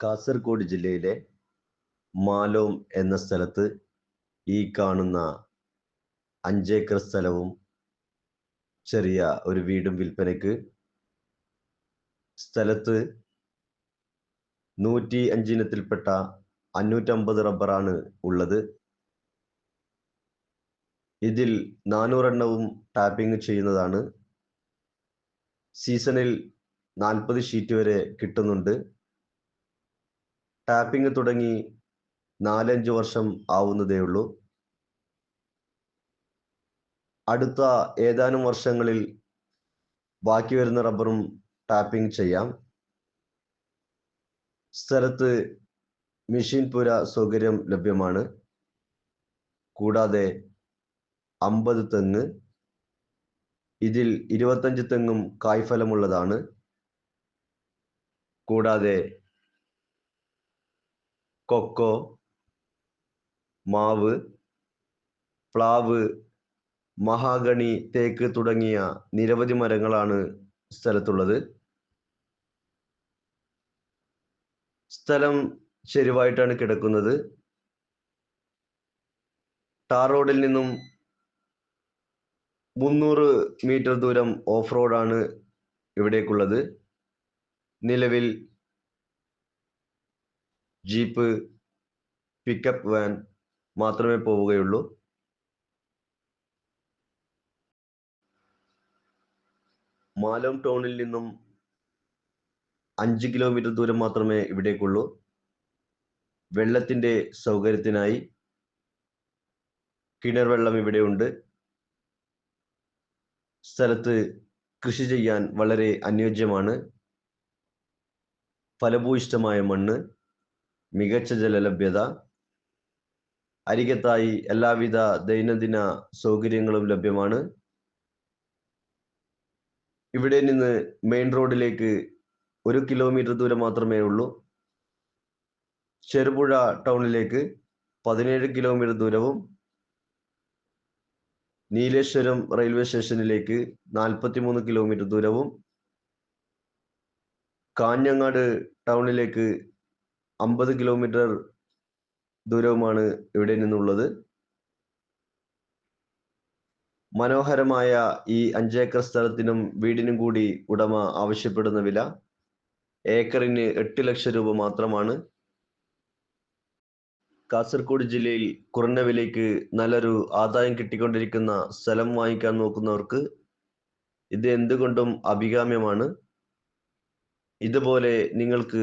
കാസർഗോഡ് ജില്ലയിലെ മാലോം എന്ന സ്ഥലത്ത് ഈ കാണുന്ന അഞ്ചേക്കർ സ്ഥലവും ചെറിയ ഒരു വീടും വിൽപ്പനയ്ക്ക് സ്ഥലത്ത് നൂറ്റി അഞ്ചിനത്തിൽപ്പെട്ട അഞ്ഞൂറ്റമ്പത് റബ്ബറാണ് ഉള്ളത്. ഇതിൽ നാനൂറെണ്ണവും ടാപ്പിംഗ് ചെയ്യുന്നതാണ്. സീസണിൽ നാൽപ്പത് ഷീറ്റ് വരെ കിട്ടുന്നുണ്ട്. ടാപ്പിംഗ് തുടങ്ങി നാലഞ്ച് വർഷം ആവുന്നതേ ഉള്ളൂ. അടുത്ത ഏതാനും വർഷങ്ങളിൽ ബാക്കി വരുന്ന റബ്ബറും ടാപ്പിംഗ് ചെയ്യാം. സ്ഥലത്ത് മെഷീൻ പുര സൗകര്യം ലഭ്യമാണ്. കൂടാതെ അമ്പത് തെങ്ങ് ഇതിൽ ഇരുപത്തഞ്ച് തെങ്ങും കായ്ഫലമുള്ളതാണ്. കൂടാതെ കൊക്കോ മാവ് പ്ലാവ് മഹാഗണി തേക്ക് തുടങ്ങിയ നിരവധി മരങ്ങളാണ് സ്ഥലത്തുള്ളത്. സ്ഥലം ചെരുവായിട്ടാണ് കിടക്കുന്നത്. ടാർ റോഡിൽ നിന്നും മുന്നൂറ് മീറ്റർ ദൂരം ഓഫ് റോഡാണ് ഇവിടേക്കുള്ളത്. നിലവിൽ ജീപ്പ് പിക്കപ്പ് വാൻ മാത്രമേ പോവുകയുള്ളൂ. മാലോം ടൗണിൽ നിന്നും അഞ്ച് കിലോമീറ്റർ ദൂരം മാത്രമേ ഇവിടേക്കുള്ളൂ. വെള്ളത്തിന്റെ സൗകര്യത്തിനായി കിണർ വെള്ളം ഇവിടെയുണ്ട് സ്ഥലത്ത് കൃഷി ചെയ്യാൻ വളരെ അനുയോജ്യമാണ്. ഫലഭൂയിഷ്ടമായ മണ്ണ്. മികച്ച ജലലഭ്യത അരികത്തായി എല്ലാവിധ ദൈനംദിന സൗകര്യങ്ങളും ലഭ്യമാണ്. ഇവിടെ നിന്ന് മെയിൻ റോഡിലേക്ക് ഒരു കിലോമീറ്റർ ദൂരം മാത്രമേ ഉള്ളൂ. ചെറുപുഴ ടൗണിലേക്ക് പതിനേഴ് കിലോമീറ്റർ ദൂരവും നീലേശ്വരം റെയിൽവേ സ്റ്റേഷനിലേക്ക് നാൽപ്പത്തിമൂന്ന് കിലോമീറ്റർ ദൂരവും കാഞ്ഞങ്ങാട് ടൗണിലേക്ക് അമ്പത് കിലോമീറ്റർ ദൂരവുമാണ് ഇവിടെ നിന്നുള്ളത്. മനോഹരമായ ഈ അഞ്ചേക്കർ സ്ഥലത്തിനും വീടിനും കൂടി ഉടമ ആവശ്യപ്പെടുന്ന വില ഏക്കറിന് എട്ട് ലക്ഷം രൂപ മാത്രമാണ്. കാസർഗോഡ് ജില്ലയിൽ കുറഞ്ഞ വിലയ്ക്ക് നല്ലൊരു ആദായം കിട്ടിക്കൊണ്ടിരിക്കുന്ന സ്ഥലം വാങ്ങിക്കാൻ നോക്കുന്നവർക്ക് ഇത് എന്തുകൊണ്ടും അഭികാമ്യമാണ്. ഇതുപോലെ നിങ്ങൾക്ക്